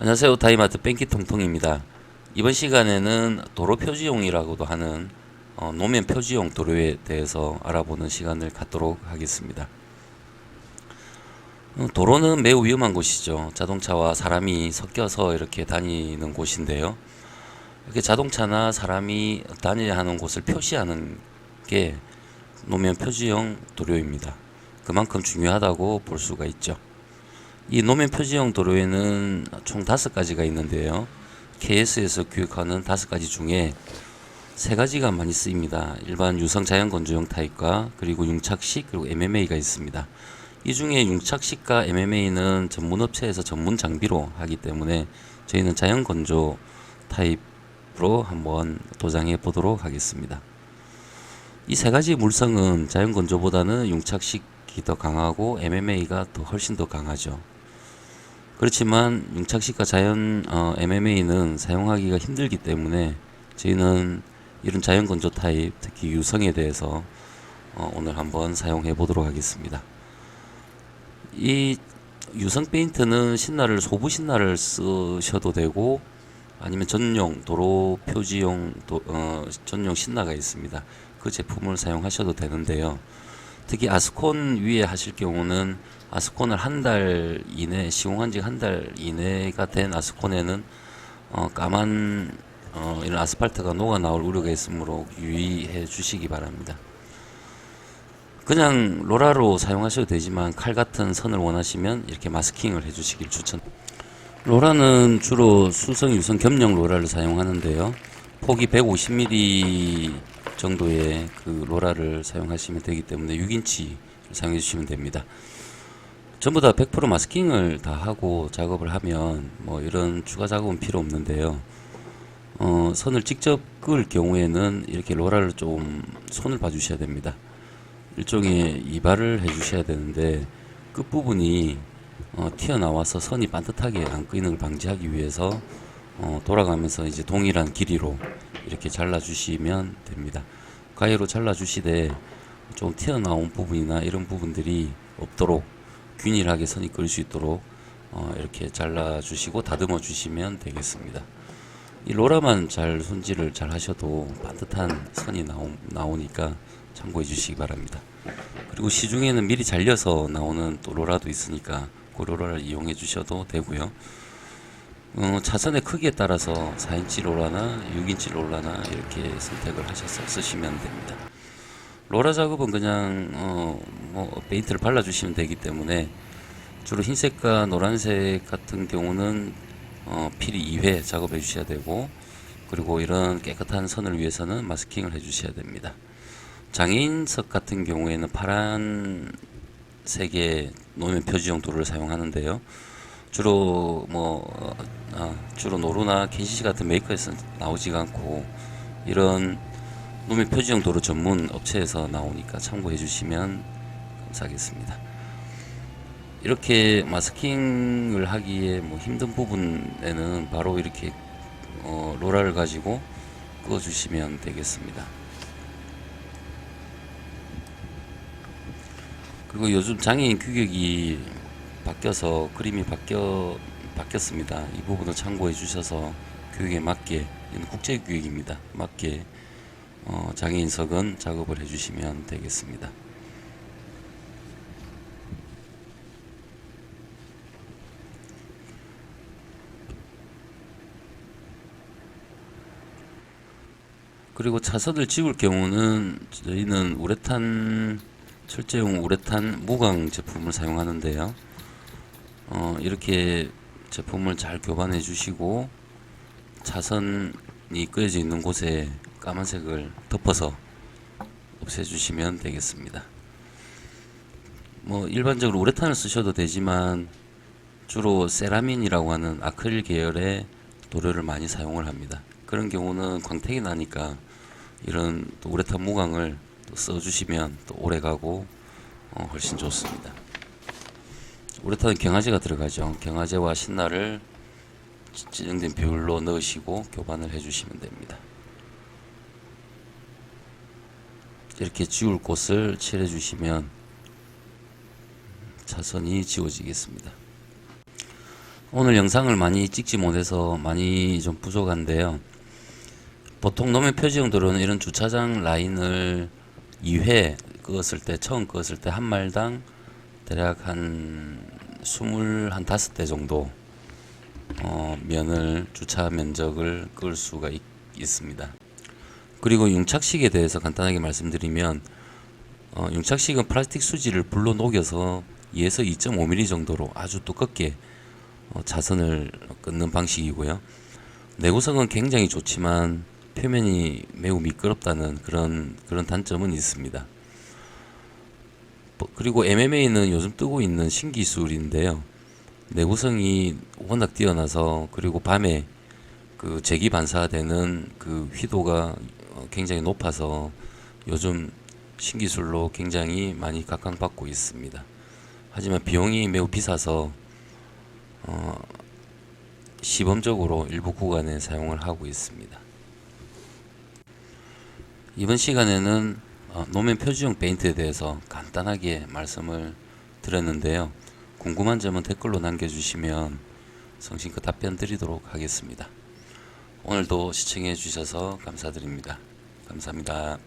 안녕하세요. 다이마트 뺑기 통통입니다. 이번 시간에는 도로 표지용이라고도 하는 어, 노면 표지용 도로에 대해서 알아보는 시간을 갖도록 하겠습니다. 어, 도로는 매우 위험한 곳이죠. 자동차와 사람이 섞여서 이렇게 다니는 곳인데요. 이렇게 자동차나 사람이 다녀야 하는 곳을 표시하는 게 노면 표지용 도로입니다. 그만큼 중요하다고 볼 수가 있죠. 이 노면 표지용 도로에는 총 다섯 가지가 있는데요. KS에서 교육하는 다섯 가지 중에 세 가지가 많이 쓰입니다. 일반 유성 자연 건조용 타입과 그리고 융착식 그리고 MMA가 있습니다. 이 중에 융착식과 MMA는 전문 업체에서 전문 장비로 하기 때문에 저희는 자연 건조 타입으로 한번 도장해 보도록 하겠습니다. 이 세 가지 물성은 자연 건조보다는 융착식이 더 강하고 MMA가 더 훨씬 더 강하죠. 그렇지만 융착식과 자연 어, MMA는 사용하기가 힘들기 때문에 저희는 이런 자연 건조 타입, 특히 유성에 대해서 어, 오늘 한번 사용해 보도록 하겠습니다. 이 유성 페인트는 신나를 소부 신나를 쓰셔도 되고 아니면 전용 도로 표지용 도, 어, 전용 신나가 있습니다. 그 제품을 사용하셔도 되는데요. 특히 아스콘 위에 하실 경우는 아스콘을 한 달 이내 시공한 지 한 달 이내가 된 아스콘에는 어, 까만 어, 이런 아스팔트가 녹아 나올 우려가 있으므로 유의해 주시기 바랍니다. 그냥 로라로 사용하셔도 되지만 칼 같은 선을 원하시면 이렇게 마스킹을 해 주시길 추천. 로라는 주로 수성 유성 겸용 로라를 사용하는데요. 폭이 150mm 정도의 그 로라를 사용하시면 되기 때문에 6인치 사용해 주시면 됩니다. 전부 다 100% 마스킹을 다 하고 작업을 하면 뭐 이런 추가 작업은 필요 없는데요. 어, 선을 직접 그을 경우에는 이렇게 로라를 좀 손을 봐 주셔야 됩니다. 일종의 이발을 해 주셔야 되는데 끝부분이 어, 튀어나와서 선이 반듯하게 안 끄이는 걸 방지하기 위해서 어, 돌아가면서 이제 동일한 길이로 이렇게 잘라주시면 됩니다. 가위로 잘라주시되 좀 튀어나온 부분이나 이런 부분들이 없도록 균일하게 선이 그릴 수 있도록 어, 이렇게 잘라주시고 다듬어 주시면 되겠습니다. 이 로라만 잘 손질을 잘 하셔도 반듯한 선이 나오, 나오니까 참고해 주시기 바랍니다. 그리고 시중에는 미리 잘려서 나오는 또 로라도 있으니까 그 로라를 이용해 주셔도 되고요. 어, 차선의 크기에 따라서 4인치 로라나 6인치 로라나 이렇게 선택을 하셔서 쓰시면 됩니다. 로라 작업은 그냥 어, 뭐 페인트를 발라주시면 되기 때문에 주로 흰색과 노란색 같은 경우는 어, 필히 2회 작업해 주셔야 되고 그리고 이런 깨끗한 선을 위해서는 마스킹을 해 주셔야 됩니다. 장애인석 같은 경우에는 파란색의 노면 표지용 도로를 사용하는데요. 주로 뭐 어, 아, 주로 노루나 KCC 같은 메이커에서 나오지가 않고 이런 노면 표지용 도로 전문 업체에서 나오니까 참고해 주시면 감사하겠습니다. 이렇게 마스킹을 하기에 뭐 힘든 부분에는 바로 이렇게 어, 로라를 가지고 그어 주시면 되겠습니다. 그리고 요즘 장애인 규격이 바뀌어서 그림이 바뀌어 바뀌었습니다. 이 부분을 참고해 주셔서 교육에 맞게 국제 교육입니다. 맞게 어, 장애인석은 작업을 해주시면 되겠습니다. 그리고 차선을 지울 경우는 저희는 우레탄 철제용 우레탄 무광 제품을 사용하는데요. 어, 이렇게 제품을 잘 교반해 주시고 차선이 끄여져 있는 곳에 까만색을 덮어서 없애 주시면 되겠습니다. 뭐 일반적으로 우레탄을 쓰셔도 되지만 주로 세라민이라고 하는 아크릴 계열의 도료를 많이 사용을 합니다. 그런 경우는 광택이 나니까 이런 또 우레탄 무광을 또 써주시면 또 오래 가고 어, 훨씬 좋습니다. 우레탄은 경화제가 들어가죠. 경화제와 신나를 지정된 비율로 넣으시고 교반을 해주시면 됩니다. 이렇게 지울 곳을 칠해주시면 차선이 지워지겠습니다. 오늘 영상을 많이 찍지 못해서 많이 좀 부족한데요. 보통 노면 표지형들은 이런 주차장 라인을 2회 끄었을 때, 처음 끄었을 때 한 말당 대략 한 20, 한 5대 정도 어, 면을 주차 면적을 끌 수가 있, 있습니다. 그리고 융착식에 대해서 간단하게 말씀드리면 어, 융착식은 플라스틱 수지를 불로 녹여서 2에서 2.5mm 정도로 아주 두껍게 어, 자선을 끊는 방식이고요. 내구성은 굉장히 좋지만 표면이 매우 미끄럽다는 그런 그런 단점은 있습니다. 뭐, 그리고 MMA는 요즘 뜨고 있는 신기술인데요. 내구성이 워낙 뛰어나서 그리고 밤에 그 제기 반사되는 그 휘도가 어, 굉장히 높아서 요즘 신기술로 굉장히 많이 각광받고 있습니다. 하지만 비용이 매우 비싸서 어, 시범적으로 일부 구간에 사용을 하고 있습니다. 이번 시간에는 어, 노면 표지용 페인트에 대해서 간단하게 말씀을 드렸는데요. 궁금한 점은 댓글로 남겨주시면 성심껏 답변 드리도록 하겠습니다. 오늘도 시청해 주셔서 감사드립니다. 감사합니다.